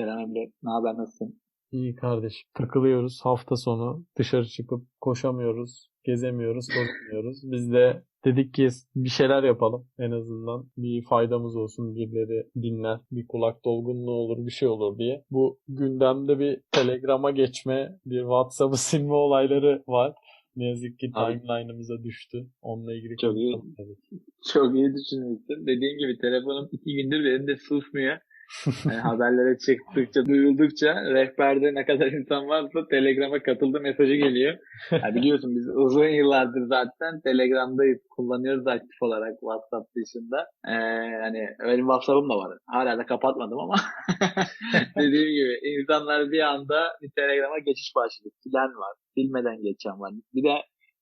Selam Emre. Ne haber nasılsın? İyi kardeşim. Takılıyoruz hafta sonu. Dışarı çıkıp koşamıyoruz, gezemiyoruz, tozmuyoruz. Biz de dedik ki bir şeyler yapalım. En azından bir faydamız olsun. Birileri dinler, bir kulak dolgunluğu olur, bir şey olur diye. Bu gündemde bir Telegram'a geçme, bir WhatsApp'ı silme olayları var. Ne yazık ki timeline'ımıza düştü. Onunla ilgili Çok iyi. tabii. Çok iyi düşünmüşsün. Dediğim gibi telefonum iki gündür benim de susmuyor. Yani haberlere çıktıkça, duyuldukça rehberde ne kadar insan varsa Telegram'a katıldı mesajı geliyor. Ya biliyorsun biz uzun yıllardır zaten Telegram'dayız. Kullanıyoruz aktif olarak WhatsApp dışında. Ee, hani benim WhatsApp'ım da var. Hala da kapatmadım ama dediğim gibi insanlar bir anda bir Telegram'a geçiş başladı. Silen var. Silmeden geçen var. Bir de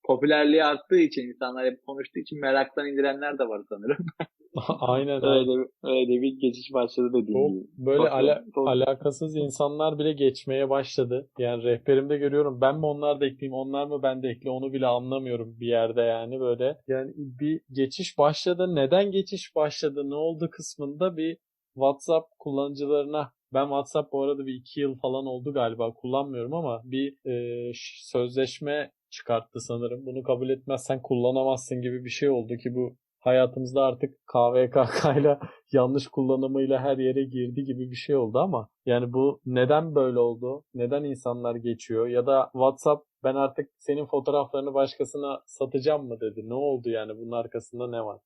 popülerliği arttığı için insanlar hep konuştuğu için meraktan indirenler de var sanırım. Aynen öyle. öyle, bir geçiş başladı dediğim gibi. böyle Sosyal- ala- alakasız insanlar bile geçmeye başladı. Yani rehberimde görüyorum. Ben mi onlar da ekleyeyim, onlar mı ben de ekle onu bile anlamıyorum bir yerde yani böyle. Yani bir geçiş başladı. Neden geçiş başladı, ne oldu kısmında bir WhatsApp kullanıcılarına ben WhatsApp bu arada bir iki yıl falan oldu galiba kullanmıyorum ama bir e, sözleşme çıkarttı sanırım. Bunu kabul etmezsen kullanamazsın gibi bir şey oldu ki bu hayatımızda artık KVKK ile yanlış kullanımıyla her yere girdi gibi bir şey oldu ama yani bu neden böyle oldu? Neden insanlar geçiyor? Ya da WhatsApp ben artık senin fotoğraflarını başkasına satacağım mı dedi. Ne oldu yani bunun arkasında ne var?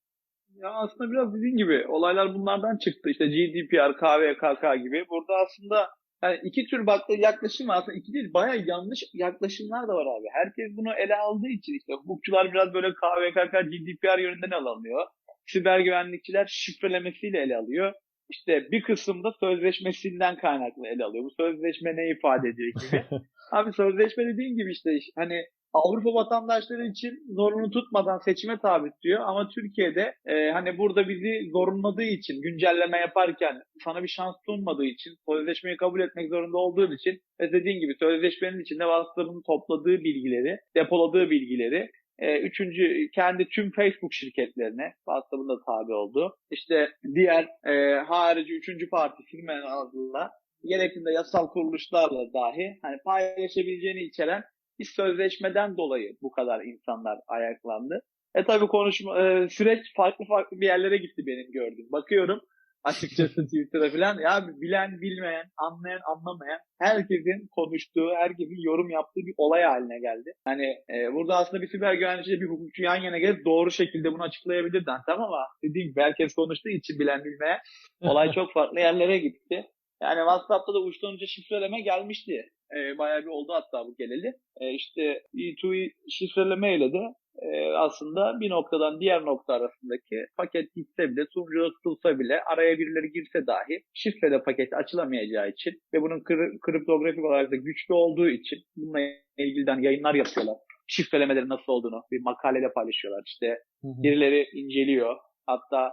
Ya aslında biraz dediğin gibi olaylar bunlardan çıktı. İşte GDPR, KVKK gibi. Burada aslında yani iki tür baklı yaklaşım var. aslında iki değil bayağı yanlış yaklaşımlar da var abi. Herkes bunu ele aldığı için işte hukukçular biraz böyle KVKK, GDPR yönünden ele alıyor. Siber güvenlikçiler şifrelemesiyle ele alıyor. İşte bir kısımda sözleşmesinden kaynaklı ele alıyor. Bu sözleşme ne ifade ediyor gibi. Abi sözleşme dediğin gibi işte hani Avrupa vatandaşları için zorunlu tutmadan seçime tabi tutuyor ama Türkiye'de e, hani burada bizi zorunladığı için güncelleme yaparken sana bir şans sunmadığı için sözleşmeyi kabul etmek zorunda olduğun için ve dediğin gibi sözleşmenin içinde WhatsApp'ın topladığı bilgileri, depoladığı bilgileri e, üçüncü kendi tüm Facebook şirketlerine WhatsApp'ın da tabi olduğu işte diğer e, harici üçüncü parti firmaların adıyla gerektiğinde yasal kuruluşlarla dahi hani paylaşabileceğini içeren bir sözleşmeden dolayı bu kadar insanlar ayaklandı. E tabi konuşma e, süreç farklı farklı bir yerlere gitti benim gördüğüm. Bakıyorum açıkçası Twitter'a falan ya bilen bilmeyen, anlayan anlamayan herkesin konuştuğu, herkesin yorum yaptığı bir olay haline geldi. Hani e, burada aslında bir siber güvenlikçi bir hukukçu yan yana gelip doğru şekilde bunu açıklayabilir tamam ama dediğim gibi herkes konuştuğu için bilen bilmeyen olay çok farklı yerlere gitti. Yani WhatsApp'ta da uçtan şifreleme gelmişti. E, bayağı bir oldu hatta bu geleli. E, işte E2E şifrelemeyle de e, aslında bir noktadan diğer nokta arasındaki paket gitse bile, sunucuda tutulsa bile, araya birileri girse dahi şifrede paketi açılamayacağı için ve bunun kri- kriptografik olarak da güçlü olduğu için bununla ilgili de hani yayınlar yapıyorlar. Şifrelemelerin nasıl olduğunu bir makaleyle paylaşıyorlar. İşte birileri inceliyor. Hatta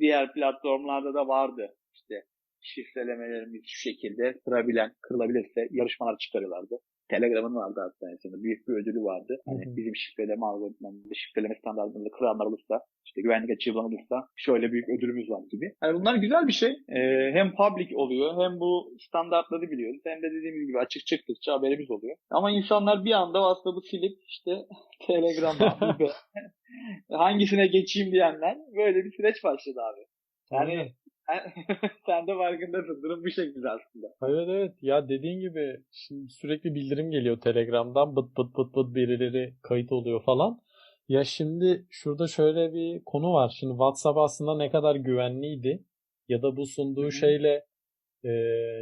diğer platformlarda da vardı. İşte şifrelemelerimiz şu şekilde kırabilen, kırılabilirse yarışmalar çıkarıyorlardı. Telegram'ın vardı hatta en sonunda. Büyük bir ödülü vardı. Hani Hı hı. bizim şifreleme algoritmamızda, şifreleme standartlarında kıranlar olursa, işte güvenlik açığı olursa şöyle büyük ödülümüz var gibi. Yani bunlar güzel bir şey. Ee, hem public oluyor hem bu standartları biliyoruz. Hem de dediğimiz gibi açık çıktıkça haberimiz oluyor. Ama insanlar bir anda WhatsApp'ı silip işte Telegram'a, Vibe, hangisine geçeyim diyenler böyle bir süreç başladı abi. Yani sen de farkındasın. Durum bu şekilde aslında. Evet evet ya dediğin gibi şimdi sürekli bildirim geliyor Telegram'dan bıt bıt bıt bıt birileri kayıt oluyor falan. Ya şimdi şurada şöyle bir konu var. Şimdi WhatsApp aslında ne kadar güvenliydi ya da bu sunduğu şeyle e,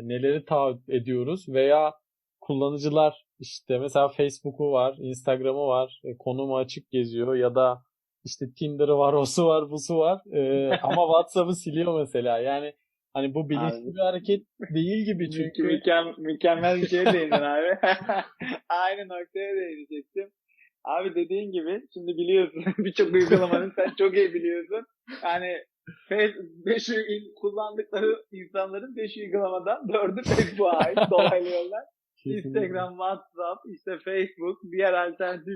neleri taahhüt ediyoruz veya kullanıcılar işte mesela Facebook'u var, Instagram'ı var, e, konumu açık geziyor ya da işte Tinder'ı var, osu var, busu var. E, ama WhatsApp'ı siliyor mesela. Yani hani bu bilinçli Abi. bir hareket değil gibi Çünkü çünkü mükemmel, bir şeye değindin abi. Aynı noktaya değinecektim. Abi dediğin gibi şimdi biliyorsun birçok uygulamanın sen çok iyi biliyorsun. Yani 5 kullandıkları insanların 5 uygulamadan 4'ü Facebook'a ait dolaylı yollar. Instagram, WhatsApp, işte Facebook, diğer alternatif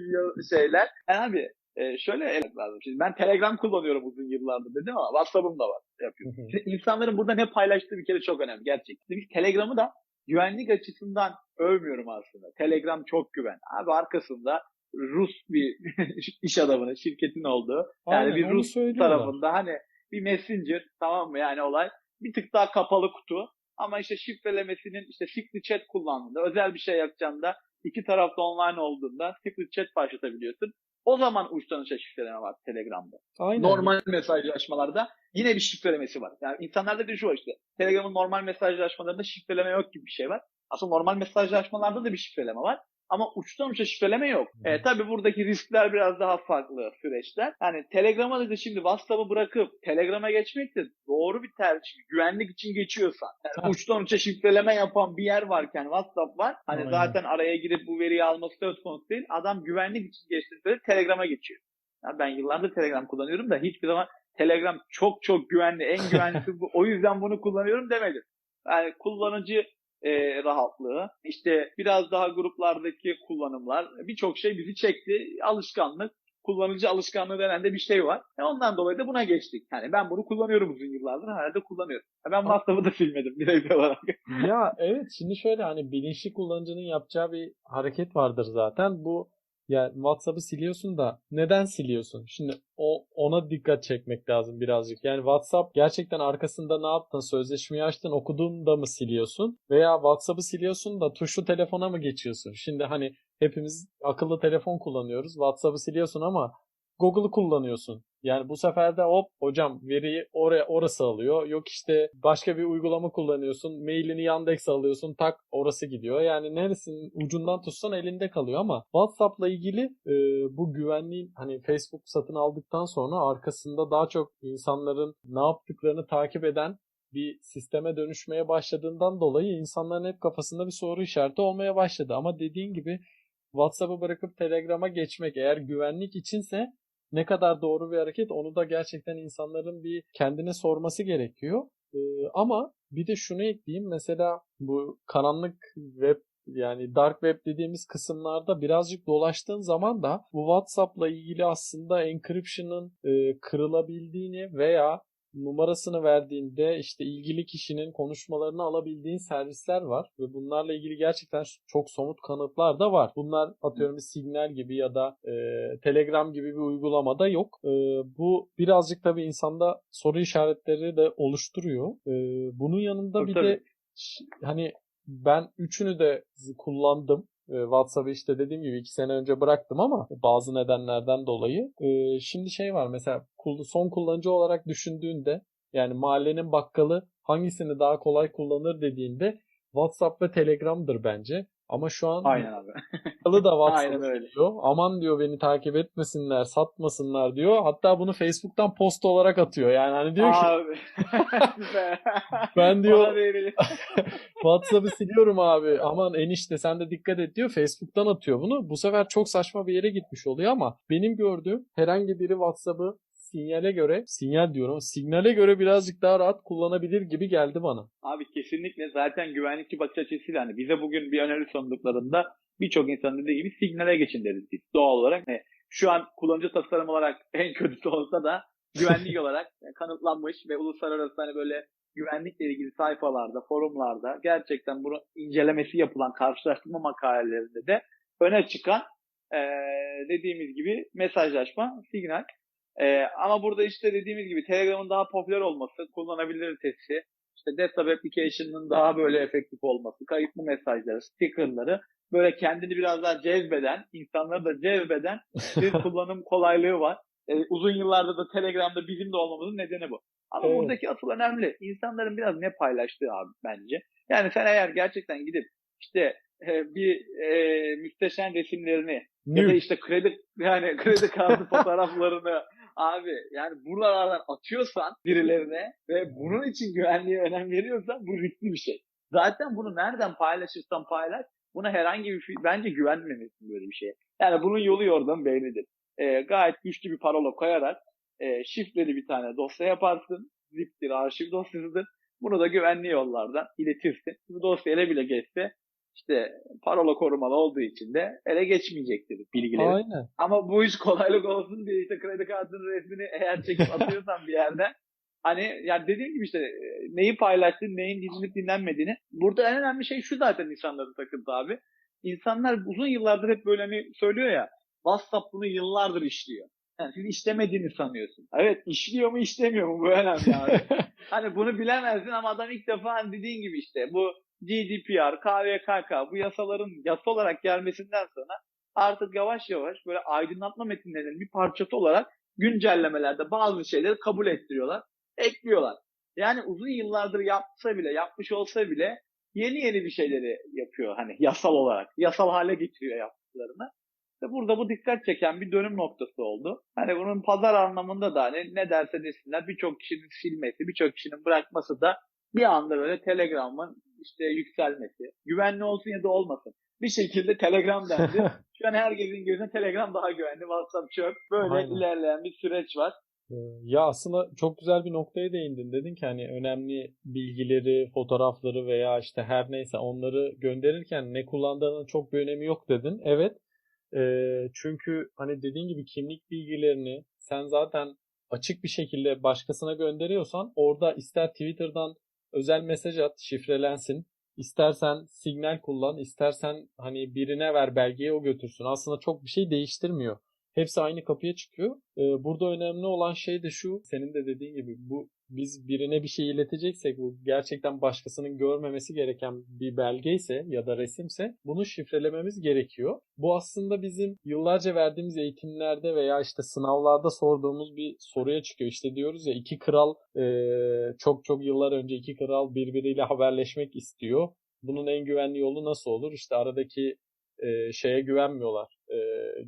şeyler. Yani abi e, şöyle evet lazım. Şimdi ben Telegram kullanıyorum uzun yıllardır dedim ama WhatsApp'ım da var. Yapıyorum. Şimdi insanların burada ne paylaştığı bir kere çok önemli gerçekten. Biz Telegram'ı da güvenlik açısından övmüyorum aslında. Telegram çok güven. Abi arkasında Rus bir iş adamının, şirketin olduğu. Yani Aynen, bir onu Rus tarafında hani bir messenger tamam mı yani olay bir tık daha kapalı kutu ama işte şifrelemesinin işte secret chat kullandığında özel bir şey yapacağında iki tarafta online olduğunda secret chat başlatabiliyorsun. O zaman uçtan uça şifreleme var Telegram'da. Aynen. Normal mesajlaşmalarda yine bir şifrelemesi var. Yani insanlarda bir şu var işte. Telegram'ın normal mesajlaşmalarında şifreleme yok gibi bir şey var. Aslında normal mesajlaşmalarda da bir şifreleme var. Ama uçtan uça şifreleme yok. E, tabii buradaki riskler biraz daha farklı süreçler. Yani Telegram'a da şimdi WhatsApp'ı bırakıp Telegram'a geçmek de doğru bir tercih. Güvenlik için geçiyorsan. Yani uçtan uça şifreleme yapan bir yer varken WhatsApp var. Hani Aynen. zaten araya girip bu veriyi alması söz konusu değil. Adam güvenlik için geçtiğinde Telegram'a geçiyor. Ya ben yıllardır Telegram kullanıyorum da hiçbir zaman Telegram çok çok güvenli, en güvenlisi bu. O yüzden bunu kullanıyorum demedim. Yani kullanıcı e, rahatlığı, işte biraz daha gruplardaki kullanımlar, birçok şey bizi çekti. Alışkanlık, kullanıcı alışkanlığı denen de bir şey var. E ondan dolayı da buna geçtik. Yani ben bunu kullanıyorum uzun yıllardır, da kullanıyorum. E ben WhatsApp'ı da silmedim bireysel olarak. Ya evet şimdi şöyle hani bilinçli kullanıcının yapacağı bir hareket vardır zaten. Bu ya WhatsApp'ı siliyorsun da neden siliyorsun? Şimdi o ona dikkat çekmek lazım birazcık. Yani WhatsApp gerçekten arkasında ne yaptın? Sözleşmeyi açtın, okudun da mı siliyorsun? Veya WhatsApp'ı siliyorsun da tuşlu telefona mı geçiyorsun? Şimdi hani hepimiz akıllı telefon kullanıyoruz. WhatsApp'ı siliyorsun ama Google'ı kullanıyorsun. Yani bu sefer de hop hocam veriyi oraya orası alıyor. Yok işte başka bir uygulama kullanıyorsun. Mailini Yandex alıyorsun. Tak orası gidiyor. Yani neresinin ucundan tutsan elinde kalıyor ama WhatsApp'la ilgili e, bu güvenliğin hani Facebook satın aldıktan sonra arkasında daha çok insanların ne yaptıklarını takip eden bir sisteme dönüşmeye başladığından dolayı insanların hep kafasında bir soru işareti olmaya başladı. Ama dediğin gibi WhatsApp'ı bırakıp Telegram'a geçmek eğer güvenlik içinse ne kadar doğru bir hareket onu da gerçekten insanların bir kendine sorması gerekiyor. Ee, ama bir de şunu ekleyeyim mesela bu karanlık web yani dark web dediğimiz kısımlarda birazcık dolaştığın zaman da bu WhatsApp'la ilgili aslında encryption'ın e, kırılabildiğini veya numarasını verdiğinde işte ilgili kişinin konuşmalarını alabildiğin servisler var ve bunlarla ilgili gerçekten çok somut kanıtlar da var. Bunlar atıyorum bir Signal gibi ya da e, Telegram gibi bir uygulamada yok. E, bu birazcık tabii insanda soru işaretleri de oluşturuyor. E, bunun yanında bir Tabii. de hani ben üçünü de kullandım. E, WhatsApp'ı işte dediğim gibi iki sene önce bıraktım ama bazı nedenlerden dolayı. E, şimdi şey var mesela son kullanıcı olarak düşündüğünde yani mahallenin bakkalı hangisini daha kolay kullanır dediğinde WhatsApp ve Telegram'dır bence. Ama şu an Aynen abi. bakkalı da WhatsApp diyor. Aman diyor beni takip etmesinler, satmasınlar diyor. Hatta bunu Facebook'tan post olarak atıyor. Yani hani diyor ki Abi. Süper. Ben diyor-. WhatsApp'ı siliyorum abi. Aman enişte sen de dikkat et diyor. Facebook'tan atıyor bunu. Bu sefer çok saçma bir yere gitmiş oluyor ama benim gördüğüm herhangi biri WhatsApp'ı sinyale göre, sinyal diyorum, signale göre birazcık daha rahat kullanabilir gibi geldi bana. Abi kesinlikle zaten güvenlikçi bakış açısıyla hani bize bugün bir öneri sunduklarında birçok insan dediği gibi signale geçin deriz biz. Doğal olarak hani şu an kullanıcı tasarım olarak en kötüsü olsa da güvenlik olarak kanıtlanmış ve uluslararası hani böyle güvenlikle ilgili sayfalarda, forumlarda gerçekten bunu incelemesi yapılan karşılaştırma makalelerinde de öne çıkan eee, dediğimiz gibi mesajlaşma, signal. Eee, ama burada işte dediğimiz gibi Telegram'ın daha popüler olması, kullanabilitesi, işte desktop application'ın daha böyle efektif olması, kayıtlı mesajları, stickerları böyle kendini biraz daha cezbeden, insanları da cezbeden bir kullanım kolaylığı var. Ee, uzun yıllardır da Telegram'da bizim de olmamızın nedeni bu. Ama Evet. buradaki asıl önemli insanların biraz ne paylaştığı abi bence. Yani sen eğer gerçekten gidip işte e, bir e, müsteşen resimlerini ya da işte kredi yani kredi kartı fotoğraflarını abi yani buralardan atıyorsan birilerine ve bunun için güvenliğe önem veriyorsan bu riskli bir şey. Zaten bunu nereden paylaşırsan paylaş buna herhangi bir bence güvenmemelisin böyle bir şeye. Yani bunun yolu yordam bellidir. Ee, gayet güçlü bir parola koyarak e, şifreli bir tane dosya yaparsın. Zip'tir, arşiv dosyasıdır. Bunu da güvenli yollardan iletirsin. Bu dosya ele bile geçse işte parola korumalı olduğu için de ele geçmeyecektir bilgileri. Aynen. Ama bu iş kolaylık olsun diye işte kredi kartının resmini eğer çekip atıyorsan bir yerden hani yani dediğim gibi işte e, neyi paylaştın, neyin dinlenip dinlenmediğini. Burada en önemli şey şu zaten insanların takıntı abi. İnsanlar uzun yıllardır hep böyle hani söylüyor ya WhatsApp bunu yıllardır işliyor. Yani siz işlemediğini sanıyorsun. Evet işliyor mu işlemiyor mu bu önemli abi. hani bunu bilemezsin ama adam ilk defa hani dediğin gibi işte bu GDPR, KVKK bu yasaların yasa olarak gelmesinden sonra artık yavaş yavaş böyle aydınlatma metinlerinin bir parçası olarak güncellemelerde bazı şeyleri kabul ettiriyorlar, ekliyorlar. Yani uzun yıllardır yapsa bile, yapmış olsa bile yeni yeni bir şeyleri yapıyor hani yasal olarak. Yasal hale getiriyor yaptıklarını. Ve burada bu dikkat çeken bir dönüm noktası oldu. Hani bunun pazar anlamında da hani ne derse desinler birçok kişinin silmesi, birçok kişinin bırakması da bir anda böyle Telegram'ın işte yükselmesi. Güvenli olsun ya da olmasın. Bir şekilde Telegram dendi. Şu an herkesin gözüne Telegram daha güvenli. WhatsApp çöp. Böyle Aynen. ilerleyen bir süreç var. Ee, Ya aslında çok güzel bir noktaya değindin. Dedin ki hani önemli bilgileri, fotoğrafları veya işte her neyse onları gönderirken ne kullandığının çok bir önemi yok dedin. Evet. Ee, çünkü hani dediğin gibi kimlik bilgilerini sen zaten açık bir şekilde başkasına gönderiyorsan orada ister Twitter'dan özel mesaj at, şifrelensin. İstersen signal kullan, istersen hani birine ver belgeyi o götürsün. Aslında çok bir şey değiştirmiyor. Hepsi aynı kapıya çıkıyor. Ee, burada önemli olan şey de şu, senin de dediğin gibi bu biz birine bir şey ileteceksek bu gerçekten başkasının görmemesi gereken bir belgeyse ya da resimse bunu şifrelememiz gerekiyor. Bu aslında bizim yıllarca verdiğimiz eğitimlerde veya işte sınavlarda sorduğumuz bir soruya çıkıyor. İşte diyoruz ya iki kral e, çok çok yıllar önce iki kral birbiriyle haberleşmek istiyor. Bunun en güvenli yolu nasıl olur? İşte aradaki e, şeye güvenmiyorlar. E,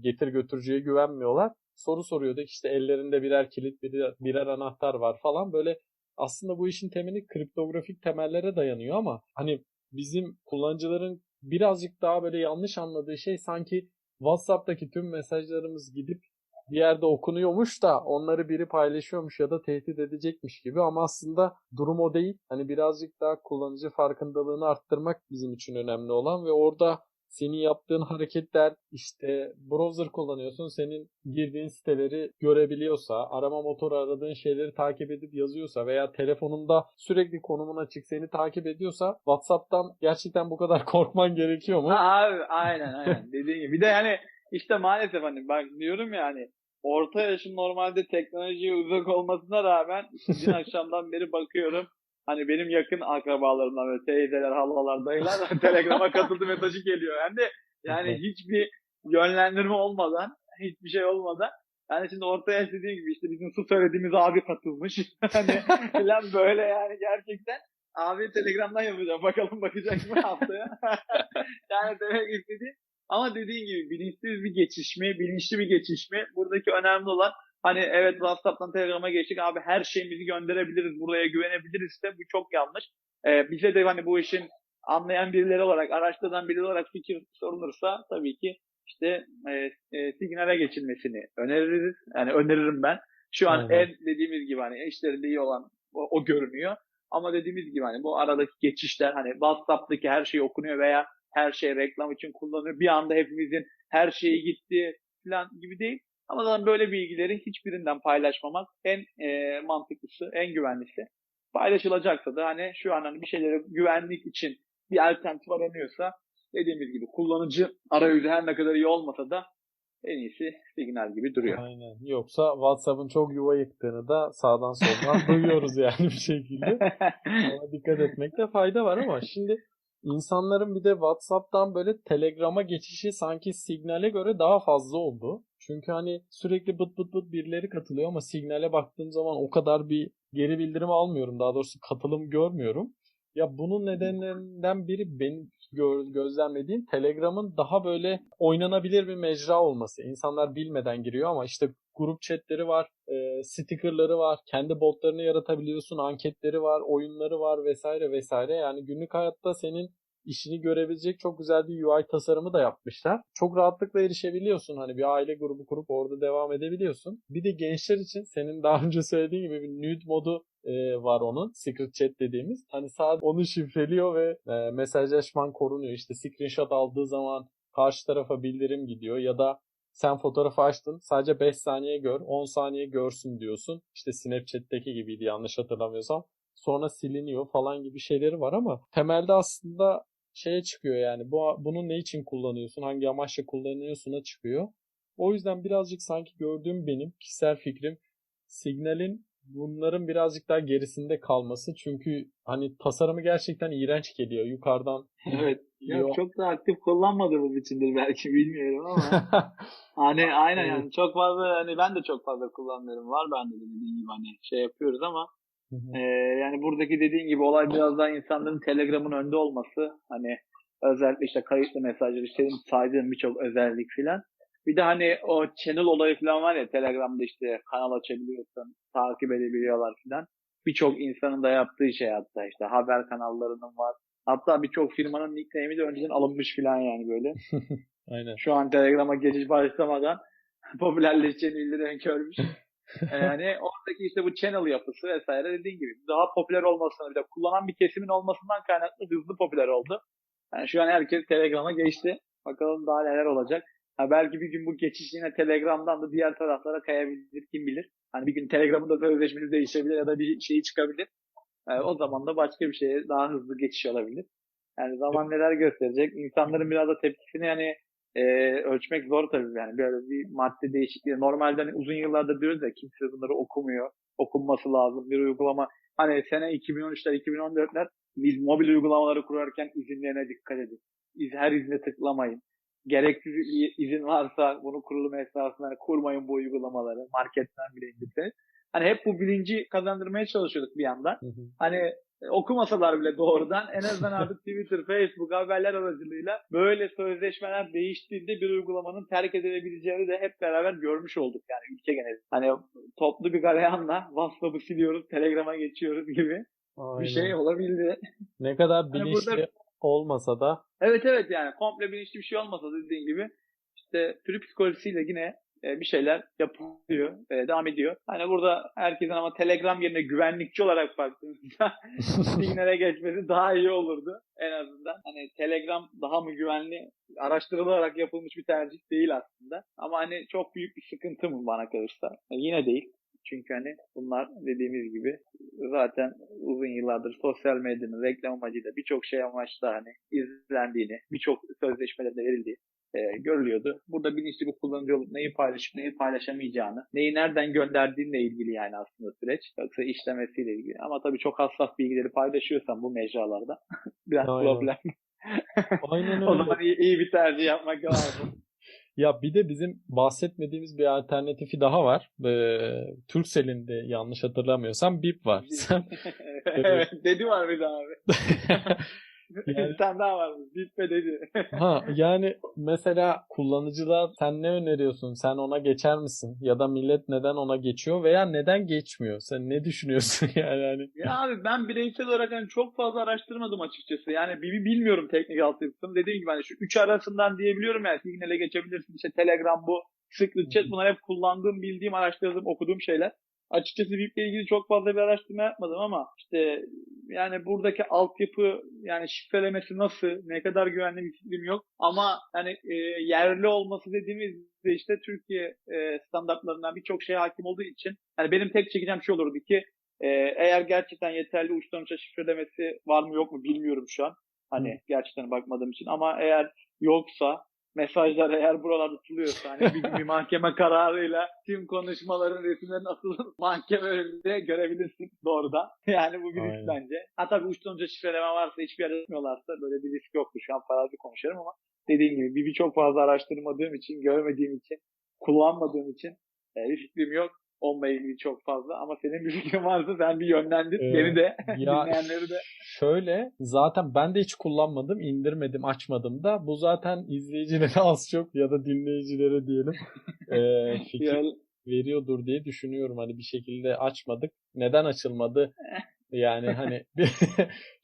getir götürücüye güvenmiyorlar. Soru soruyorduk işte ellerinde birer kilit birer, birer anahtar var falan böyle aslında bu işin temeli kriptografik temellere dayanıyor ama hani bizim kullanıcıların birazcık daha böyle yanlış anladığı şey sanki WhatsApp'taki tüm mesajlarımız gidip bir yerde okunuyormuş da onları biri paylaşıyormuş ya da tehdit edecekmiş gibi ama aslında durum o değil. Hani birazcık daha kullanıcı farkındalığını arttırmak bizim için önemli olan ve orada senin yaptığın hareketler işte browser kullanıyorsun senin girdiğin siteleri görebiliyorsa arama motoru aradığın şeyleri takip edip yazıyorsa veya telefonunda sürekli konumun açık seni takip ediyorsa Whatsapp'tan gerçekten bu kadar korkman gerekiyor mu? Ha, abi aynen aynen dediğin gibi. Bir de yani işte maalesef hani bak diyorum ya hani orta yaşın normalde teknolojiye uzak olmasına rağmen işte dün akşamdan beri bakıyorum hani benim yakın akrabalarımdan böyle teyzeler, halalar, dayılar Telegram'a katıldı mesajı geliyor. Hem de yani hiçbir yönlendirme olmadan, hiçbir şey olmadan yani şimdi orta yaş dediğim gibi işte bizim su söylediğimiz abi katılmış. hani falan böyle yani gerçekten abi Telegram'dan yapacağım. Bakalım bakacak mı haftaya. yani demek istediğim ama dediğin gibi bilinçsiz bir geçişme, bilinçli bir geçişme. Buradaki önemli olan hani evet WhatsApp'tan Telegram'a geçtik abi her şeyimizi gönderebiliriz, buraya güvenebiliriz de bu çok yanlış. Ee, bize de hani bu işin anlayan birileri olarak, araştıran birileri olarak fikir sorulursa tabii ki işte e, e, signale geçilmesini öneririz. Yani öneririm ben. Şu an Aynen. en dediğimiz gibi hani işlerinde iyi olan o, o görünüyor. Ama dediğimiz gibi hani bu aradaki geçişler hani WhatsApp'taki her şey okunuyor veya her şey reklam için kullanılıyor. Bir anda hepimizin her şeyi gitti falan gibi değil. Ama zaten böyle bilgileri hiçbirinden paylaşmamak en e, mantıklısı, en güvenlisi. Paylaşılacaksa da hani şu an hani bir şeyleri güvenlik için bir alternatif aranıyorsa dediğimiz gibi kullanıcı arayüzü her ne kadar iyi olmasa da en iyisi signal gibi duruyor. Aynen. Yoksa WhatsApp'ın çok yuva yıktığını da sağdan soldan duyuyoruz yani bir şekilde. Ona dikkat etmekte fayda var ama şimdi insanların bir de WhatsApp'tan böyle Telegram'a geçişi sanki Signal'e göre daha fazla oldu. Çünkü hani sürekli bıt bıt bıt birileri katılıyor ama Signal'e baktığım zaman o kadar bir geri bildirim almıyorum. Daha doğrusu katılım görmüyorum. Ya bunun nedenlerinden biri benim gö- gözlemlediğim Telegram'ın daha böyle oynanabilir bir mecra olması. İnsanlar bilmeden giriyor ama işte grup chatleri var, e, stickerları var, kendi botlarını yaratabiliyorsun, anketleri var, oyunları var vesaire vesaire. Yani günlük hayatta senin işini görebilecek çok güzel bir UI tasarımı da yapmışlar. Çok rahatlıkla erişebiliyorsun. Hani bir aile grubu kurup orada devam edebiliyorsun. Bir de gençler için senin daha önce söylediğin gibi bir nude modu e, var onun. Secret chat dediğimiz. Hani sadece onu şifreliyor ve e, mesajlaşman korunuyor. İşte screenshot aldığı zaman karşı tarafa bildirim gidiyor ya da sen fotoğrafı açtın sadece 5 saniye gör 10 saniye görsün diyorsun. İşte Snapchat'teki gibiydi yanlış hatırlamıyorsam. Sonra siliniyor falan gibi şeyleri var ama temelde aslında şeye çıkıyor yani bu bunu ne için kullanıyorsun hangi amaçla kullanıyorsun'a çıkıyor. O yüzden birazcık sanki gördüğüm benim kişisel fikrim Signal'in bunların birazcık daha gerisinde kalması. Çünkü hani tasarımı gerçekten iğrenç geliyor. Yukarıdan Evet. Yok. çok da aktif kullanmadığımız içindir belki bilmiyorum ama hani aynen yani çok fazla hani ben de çok fazla kullanmıyorum var bende de dediğin gibi hani şey yapıyoruz ama e, yani buradaki dediğin gibi olay biraz daha insanların Telegram'ın önde olması hani özellikle işte kayıtlı mesajlar işte senin saydığın birçok özellik filan bir de hani o channel olayı falan var ya Telegram'da işte kanal açabiliyorsun takip edebiliyorlar filan birçok insanın da yaptığı şey hatta işte haber kanallarının var Hatta birçok firmanın nickname'i de önceden alınmış filan yani böyle. Aynen. Şu an Telegram'a geçiş başlamadan popülerleşeceğini öngörmüş. Yani oradaki işte bu channel yapısı vesaire dediğin gibi daha popüler olmasına bir de kullanan bir kesimin olmasından kaynaklı hızlı popüler oldu. Yani şu an herkes Telegram'a geçti. Bakalım daha neler olacak. Ha belki bir gün bu geçiş yine Telegram'dan da diğer taraflara kayabilir kim bilir. Hani bir gün Telegram'ın da sözleşmesi değişebilir ya da bir şeyi çıkabilir. Ee, o zaman da başka bir şeye daha hızlı geçiş olabilir. Yani zaman neler gösterecek. İnsanların biraz da tepkisini yani e, ölçmek zor tabii yani böyle bir madde değişikliği. Normalde hani uzun yıllardır diyoruz ya kimse bunları okumuyor. Okunması lazım bir uygulama. Hani sene 2013'ler 2014'ler biz mobil uygulamaları kurarken izinlerine dikkat edin. İz, her izne tıklamayın. Gereksiz izin varsa bunu kurulum esnasında hani kurmayın bu uygulamaları. Marketten bile indirseniz. Hani hep bu bilinci kazandırmaya çalışıyorduk bir yandan. Hı hı. Hani e, okumasalar bile doğrudan en azından artık Twitter, Facebook haberler aracılığıyla böyle sözleşmeler değiştiğinde bir uygulamanın terk edilebileceğini de hep beraber görmüş olduk yani ülke genelinde. Hani toplu bir galeyanla WhatsApp'ı siliyoruz, Telegram'a geçiyoruz gibi Aynen. bir şey olabildi. Ne kadar Hani bilinçli burada- olmasa da Evet evet yani komple bilinçli bir şey olmasa da dediğin gibi işte türü psikolojisiyle yine e, bir şeyler yapılıyor, e, devam ediyor. Hani burada herkesin ama Telegram yerine güvenlikçi olarak baktığımızda Signal'e geçmesi daha iyi olurdu en azından. Hani Telegram daha mı güvenli araştırılarak yapılmış bir tercih değil aslında. Ama hani çok büyük bir sıkıntı mı bana kalırsa? E, yine değil. Çünkü hani bunlar dediğimiz gibi zaten uzun yıllardır sosyal medyanın reklam amacıyla birçok şey amaçla hani izlendiğini, birçok sözleşmelerde verildiği e, görülüyordu. Burada bilinçli bir kullanıcı olup neyi paylaşıp neyi paylaşamayacağını, neyi nereden gönderdiğinle ilgili yani aslında süreç. Yoksa işlemesiyle ilgili. Ama tabii çok hassas bilgileri paylaşıyorsan bu mecralarda biraz Aynen. problem. Aynen o öyle. zaman iyi, iyi bir tercih yapmak lazım. Ya bir de bizim bahsetmediğimiz bir alternatifi daha var. Ee, Turkcell'in de yanlış hatırlamıyorsam BIP var. Evet, dedi var bir daha abi. Yani- tane daha var. Bitme dedi. ha yani mesela kullanıcılar sen ne öneriyorsun? Sen ona geçer misin? Ya da millet neden ona geçiyor veya neden geçmiyor? Sen ne düşünüyorsun yani? Hani... Ya abi ben bireysel olarak hani çok fazla araştırmadım açıkçası. Yani bir, bir bilmiyorum teknik altyapısını. Dediğim gibi hani şu üç arasından diyebiliyorum yani Signal'e geçebilirsin. İşte Telegram bu, Secret Chat bunlar hep kullandığım, bildiğim, araştırdığım, okuduğum şeyler. Açıkçası VIP'le ilgili çok fazla bir araştırma yapmadım ama işte yani buradaki altyapı yani şifrelemesi nasıl, ne kadar güvenli bir fikrim yok. Ama hani e, yerli olması dediğimizde işte Türkiye e, standartlarından birçok şeye hakim olduğu için yani benim tek çekeceğim şey olurdu ki ee, eğer gerçekten yeterli uçtan uça şifrelemesi var mı yok mu bilmiyorum şu an. Hani gerçekten bakmadığım için ama eğer yoksa mesajlar eğer buralarda tutuluyorsa hani bir bir mahkeme kararıyla tüm konuşmaların resimlerin asılı mahkeme önünde görebilirsin doğrudan. Yani bu bir risk bence. Ha tabii uçtan uca şifreleme varsa hiçbir yerde tutmuyorlarsa böyle bir risk yoktu. Şu an farazi konuşuyorum ama dediğim gibi bir birçok fazla araştırmadığım için, görmediğim için, kullanmadığım için e, bir fikrim yok. Onunla ilgili çok fazla ama senin bir fikrin varsa sen bir yönlendir Ee, beni de ya dinleyenleri de. şöyle zaten ben de hiç kullanmadım, indirmedim, açmadım da bu zaten izleyicilere az çok ya da dinleyicilere diyelim e, fikir Ya, veriyordur diye düşünüyorum. Hani bir şekilde açmadık. Neden açılmadı? Yani hani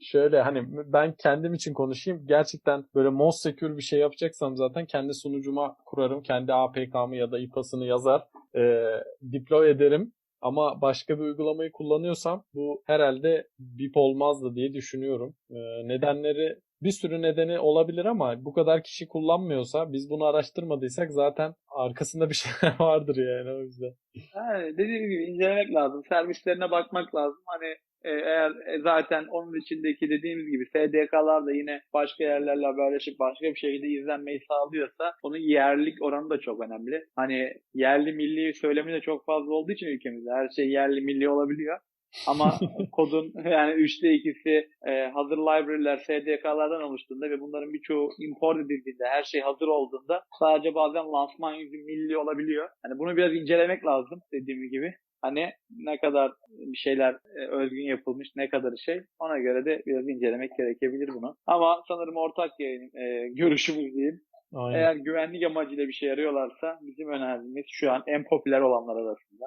şöyle hani ben kendim için konuşayım. Gerçekten böyle most secure bir şey yapacaksam zaten kendi sunucuma kurarım. Kendi APK'mı ya da IPA'sını yazar. E, deploy ederim. Ama başka bir uygulamayı kullanıyorsam bu herhalde BIP olmazdı diye düşünüyorum. E, nedenleri bir sürü nedeni olabilir ama bu kadar kişi kullanmıyorsa biz bunu araştırmadıysak zaten arkasında bir şey vardır yani o yüzden. Yani dediğim gibi incelemek lazım. Servislerine bakmak lazım. Hani eğer e, zaten onun içindeki dediğimiz gibi SDK'lar da yine başka yerlerle haberleşip başka bir şekilde izlenmeyi sağlıyorsa onun yerlilik oranı da çok önemli. Hani yerli milli söylemi de çok fazla olduğu için ülkemizde her şey yerli milli olabiliyor. Ama kodun yani üçte ikisi e, hazır library'ler, SDK'lardan oluştuğunda ve bunların birçoğu import edildiğinde, her şey hazır olduğunda sadece bazen lansman yüzü milli olabiliyor. Hani bunu biraz incelemek lazım dediğim gibi. Hani ne kadar bir şeyler e, özgün yapılmış, ne kadar şey ona göre de biraz incelemek gerekebilir bunu. Ama sanırım ortak yayın, e, görüşümüz diyeyim. Aynen. Eğer güvenlik amacıyla bir şey arıyorlarsa bizim önerdiğimiz şu an en popüler olanlar arasında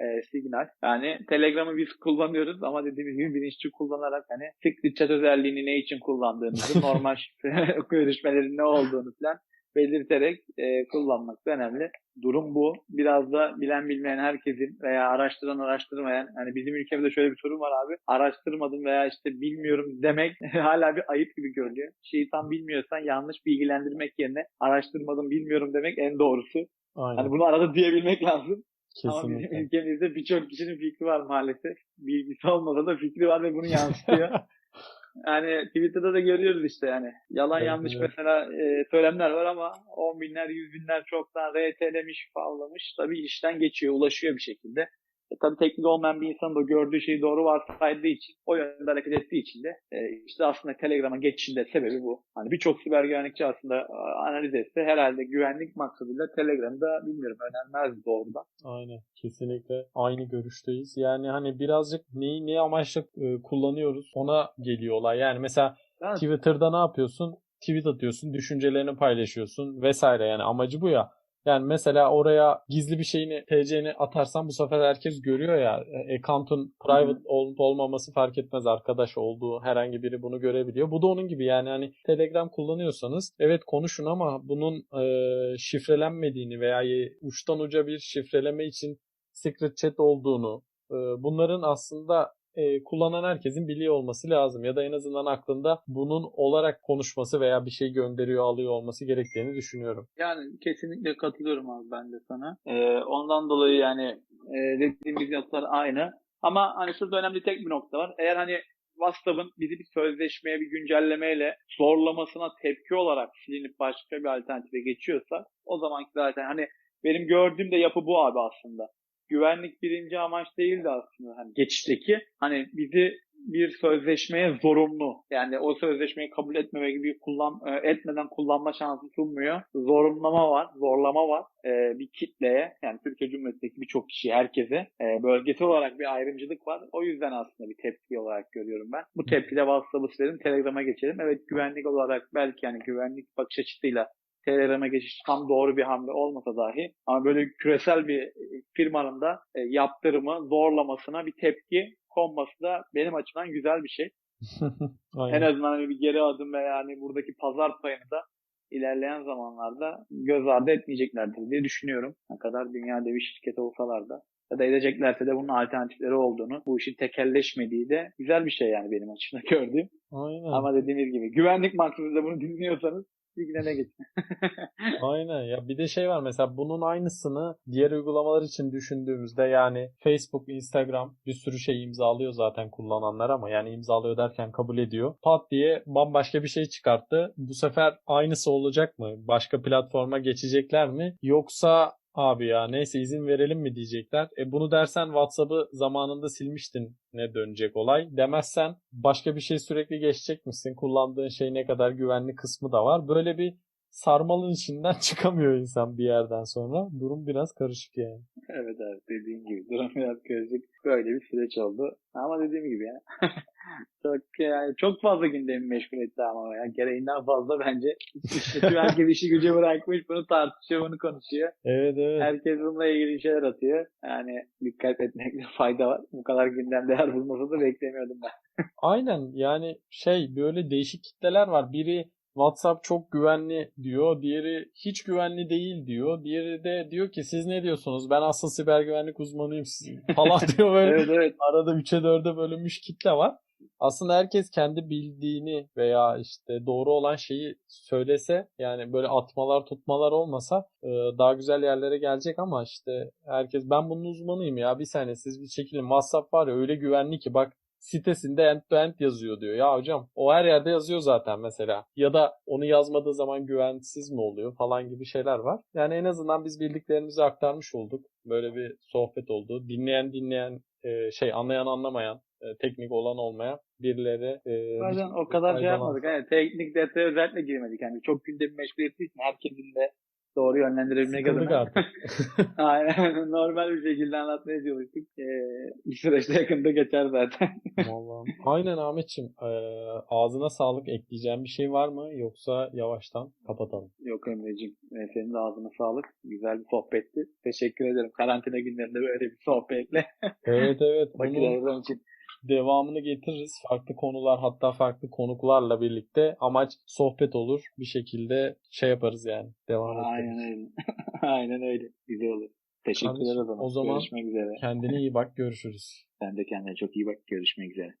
e, Signal. Yani Telegram'ı biz kullanıyoruz ama dediğimiz gibi bilinçli kullanarak hani secret chat özelliğini ne için kullandığımızı, normal görüşmelerin ne olduğunu falan belirterek e, kullanmak da önemli. Durum bu. Biraz da bilen bilmeyen herkesin veya araştıran araştırmayan hani bizim ülkemizde şöyle bir durum var abi. Araştırmadım veya işte bilmiyorum demek hala bir ayıp gibi görünüyor. Şeyi tam bilmiyorsan yanlış bilgilendirmek yerine araştırmadım bilmiyorum demek en doğrusu. Aynen. Hani bunu arada diyebilmek lazım. Kesinlikle. Ama bizim ülkemizde birçok kişinin fikri var maalesef. Bilgisi olmasa da fikri var ve bunu yansıtıyor. yani Twitter'da da görüyoruz işte yani. Yalan evet, yanlış evet. mesela e, söylemler var ama on binler, yüz binler çoktan RT'lemiş, favlamış. Tabii işten geçiyor, ulaşıyor bir şekilde. E, tabii teknik olmayan bir insanın da gördüğü şeyi doğru varsaydığı için, o yönde hareket ettiği için de e, işte aslında Telegram'a geçişinde sebebi bu. Hani birçok siber güvenlikçi aslında analiz etse herhalde güvenlik maksadıyla Telegram'da bilmiyorum önermez doğrudan. Aynen. Kesinlikle aynı görüşteyiz. Yani hani birazcık neyi ne amaçla e, kullanıyoruz ona geliyor olay. Yani mesela evet. Twitter'da ne yapıyorsun? Tweet atıyorsun, düşüncelerini paylaşıyorsun vesaire yani amacı bu ya. Yani mesela oraya gizli bir şeyini, TC'ni atarsan bu sefer herkes görüyor ya. E, account'un private olup olmaması fark etmez. Arkadaş olduğu herhangi biri bunu görebiliyor. Bu da onun gibi yani hani Telegram kullanıyorsanız evet konuşun ama bunun e, şifrelenmediğini veya uçtan uca bir şifreleme için secret chat olduğunu, e, bunların aslında e, kullanan herkesin biliyor olması lazım. Ya da en azından aklında bunun olarak konuşması veya bir şey gönderiyor alıyor olması gerektiğini düşünüyorum. Yani kesinlikle katılıyorum abi ben de sana. Ee, ondan dolayı yani e, dediğimiz noktalar aynı. Ama hani şurada önemli tek bir nokta var. Eğer hani WhatsApp'ın bizi bir sözleşmeye bir güncellemeyle zorlamasına tepki olarak silinip başka bir alternatife geçiyorsa o zaman zaten hani benim gördüğüm de yapı bu abi aslında güvenlik birinci amaç değildi aslında hani geçişteki. Hani bizi bir sözleşmeye zorunlu. Yani o sözleşmeyi kabul etmeme gibi kullan e, etmeden kullanma şansı sunmuyor. Zorunlama var, zorlama var. Ee, bir kitleye yani Türkiye Cumhuriyeti'ndeki birçok kişi herkese e, bölgesel olarak bir ayrımcılık var. O yüzden aslında bir tepki olarak görüyorum ben. Bu tepkide WhatsApp'ı silelim, Telegram'a geçelim. Evet güvenlik olarak belki yani güvenlik bakış açısıyla Telegram'a geçiş tam doğru bir hamle olmasa dahi ama böyle küresel bir firmanın da e, yaptırımı zorlamasına bir tepki konması da benim açımdan güzel bir şey. en azından hani bir geri adım veya yani buradaki pazar payını da ilerleyen zamanlarda göz ardı etmeyeceklerdir diye düşünüyorum. Ne kadar dünya devi şirketi olsalar da ya da edeceklerse de bunun alternatifleri olduğunu, bu işin tekelleşmediği de güzel bir şey yani benim açımdan gördüğüm. Aynen. Ama dediğimiz gibi güvenlik maksadıyla bunu dinliyorsanız bilgilene git. Aynen ya bir de şey var mesela bunun aynısını diğer uygulamalar için düşündüğümüzde yani Facebook, Instagram bir sürü şey imzalıyor zaten kullananlar ama yani imzalıyor derken kabul ediyor. Pat diye bambaşka bir şey çıkarttı. Bu sefer aynısı olacak mı? Başka platforma geçecekler mi? Yoksa Abi ya neyse izin verelim mi diyecekler. E bunu dersen WhatsApp'ı zamanında silmiştin ne dönecek olay. Demezsen başka bir şey sürekli geçecek misin? Kullandığın şey ne kadar güvenli kısmı da var. Böyle bir sarmalın içinden çıkamıyor insan bir yerden sonra. Durum biraz karışık yani. Evet evet dediğin gibi durum biraz karışık. Böyle bir süreç oldu. Ama dediğim gibi ya. Çok yani çok fazla gündemi meşgul etti ama ya gereğinden fazla bence. Herkes işi gücü bırakmış bunu tartışıyor bunu konuşuyor. Evet evet. Herkes bununla ilgili şeyler atıyor. Yani dikkat etmekte fayda var. Bu kadar gündemde yer bulmasını da beklemiyordum ben. Aynen yani şey böyle değişik kitleler var. Biri WhatsApp çok güvenli diyor. Diğeri hiç güvenli değil diyor. Diğeri de diyor ki siz ne diyorsunuz? Ben aslında siber güvenlik uzmanıyım siz falan diyor böyle. evet evet. Arada 3'e 4'e bölünmüş kitle var. Aslında herkes kendi bildiğini veya işte doğru olan şeyi söylese yani böyle atmalar tutmalar olmasa e, daha güzel yerlere gelecek ama işte herkes ben bunun uzmanıyım ya bir saniye siz bir çekilin WhatsApp var ya öyle güvenli ki bak sitesinde end to end yazıyor diyor. Ya hocam o her yerde yazıyor zaten mesela. Ya da onu yazmadığı zaman güvensiz mi oluyor falan gibi şeyler var. Yani en azından biz bildiklerimizi aktarmış olduk. Böyle bir sohbet oldu. Dinleyen dinleyen e, şey anlayan anlamayan e, teknik olan olmayan birileri e, Bazen o kadar şey yapmadık. Yani teknik detaya özellikle girmedik. Yani çok gündemi meşgul ettiği için herkesin de doğru yönlendirebilmek adına. artık. Aynen. Normal bir şekilde anlatmaya çalıştık. Ee, bir süreçte yakında geçer zaten. Vallahi. Aynen Ahmetçim. e, ağzına sağlık ekleyeceğim bir şey var mı? Yoksa yavaştan kapatalım. Yok Emre'ciğim. Ee, Senin de ağzına sağlık. Güzel bir sohbetti. Teşekkür ederim. Karantina günlerinde böyle bir sohbetle Evet evet. vakit Bunu için. Devamını getiririz. Farklı konular hatta farklı konuklarla birlikte. Amaç sohbet olur. Bir şekilde şey yaparız yani. Devam Aynen ederiz. öyle. Aynen öyle. Güzel olur. Teşekkürler o zaman. o zaman- Görüşmek üzere. Kendine iyi bak. Görüşürüz. Sen de kendine çok iyi bak. Görüşmek üzere.